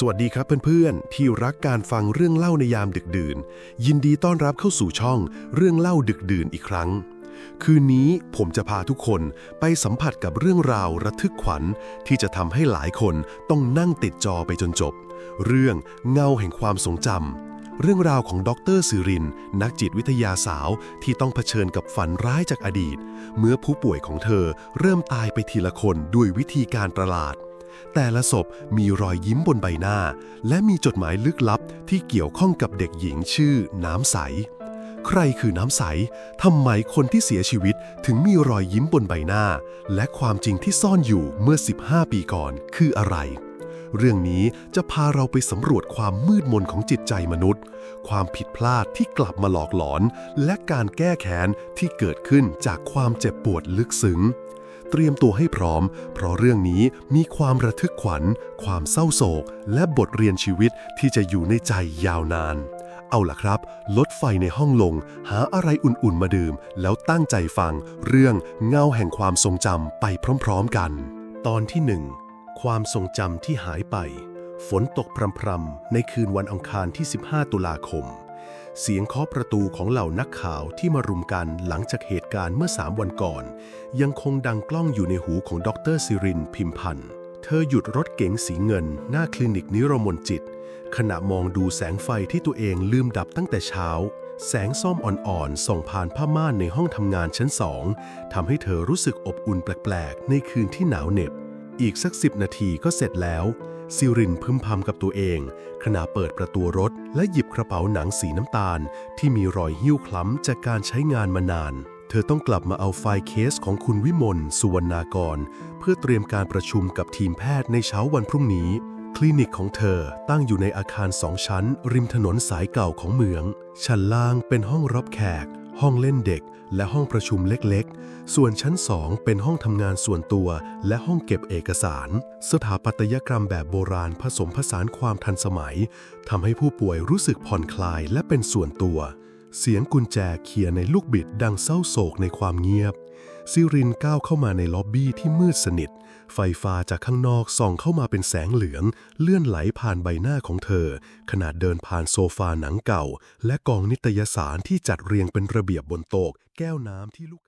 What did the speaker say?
สวัสดีครับเพื่อนๆ ที่รักการฟังเรื่องเล่าในยามดึกดื่น ยินดีต้อนรับเข้าสู่ช่องเรื่องเล่าดึกดื่นอีกครั้ง คืนนี้ผมจะพาทุกคนไปสัมผัสกับเรื่องราวระทึกขวัญ ที่จะทำให้หลายคนต้องนั่งติดจอไปจนจบ เรื่องเงาแห่งความทรงจำเรื่องราวของดรสิริน นักจิตวิทยาสาวที่ต้องเผชิญกับฝันร้ายจากอดีต เมื่อผู้ป่วยของเธอเริ่มตายไปทีละคนด้วยวิธีการประหลาด แต่ละศพมีรอยยิ้มบนใบหน้า และมีจดหมายลึกลับที่เกี่ยวข้องกับเด็กหญิงชื่อน้ำใส ใครคือน้ำใสทำไมคนที่เสียชีวิตถึงมีรอยยิ้มบนใบหน้า และความจริงที่ซ่อนอยู่เมื่อ 15 ปีก่อนคืออะไรเรื่องนี้จะพาเราไปสำรวจความมืดมนของจิตใจมนุษย์ ความผิดพลาดที่กลับมาหลอกหลอน และการแก้แค้นที่เกิดขึ้นจากความเจ็บปวดลึกซึ้ง ตรียมตัวให้พร้อม เพราะเรื่องนี้มีความระทึกขวัญ ความเศร้าโศก และบทเรียนชีวิตที่จะอยู่ในใจยาวนาน เอาล่ะครับ ลดไฟในห้องลง หาอะไรอุ่นๆมาดื่ม แล้วตั้งใจฟัง เรื่องเงาแห่งความทรงจำไปพร้อมๆกัน ตอนที่หนึ่งความทรงจำที่หายไป ฝนตกพรำๆในคืนวันอังคารที่ 15 ตุลาคม เสียงเคาะประตูของเหล่านักข่าวที่มารุมกันหลังจากเหตุการณ์เมื่อสามวันก่อน ยังคงดังกล้องอยู่ในหูของดรซิรินพิมพันธ์เธอหยุดรถเก๋งสีเงิน หน้าคลินิกนิรมนจิต ขณะมองดูแสงไฟที่ตัวเองลืมดับตั้งแต่เช้า แสงส้มอ่อนๆส่องผ่านผ้าม่านในห้องทำงานชั้นสองทำให้เธอรู้สึกอบอุ่นแปลกๆ ในคืนที่หนาวเหน็บ อีกสักสิบนาทีก็เสร็จแล้ว ซิรินพึมพำกับตัวเอง ขณะเปิดประตูรถ และหยิบกระเป๋าหนังสีน้ำตาล ที่มีรอยหิ้วคล้ำจากการใช้งานมานาน เธอต้องกลับมาเอาไฟล์เคสของคุณวิมลสุวรรณากร เพื่อเตรียมการประชุมกับทีมแพทย์ในเช้าวันพรุ่งนี้ คลินิกของเธอตั้งอยู่ในอาคารสองชั้น ริมถนนสายเก่าของเมือง ชั้นล่างเป็นห้องรับแขก ห้องเล่นเด็ก และห้องประชุมเล็กๆ ส่วนชั้นสองเป็นห้องทำงานส่วนตัวและห้องเก็บเอกสาร สถาปัตยกรรมแบบโบราณผสมผสานความทันสมัยทำให้ผู้ป่วยรู้สึกผ่อนคลายและเป็นส่วนตัว เสียงกุญแจเขียในลูกบิดดังเศร้าโศกในความเงียบ ซิรินก้าวเข้ามาในล็อบบี้ที่มืดสนิท ไฟฟ้าจากข้างนอกส่องเข้ามาเป็นแสงเหลือง เลื่อนไหลผ่านใบหน้าของเธอ ขณะเดินผ่านโซฟาหนังเก่า และกองนิตยสารที่จัดเรียงเป็นระเบียบบนโต๊ะแก้วน้ำที่ลูก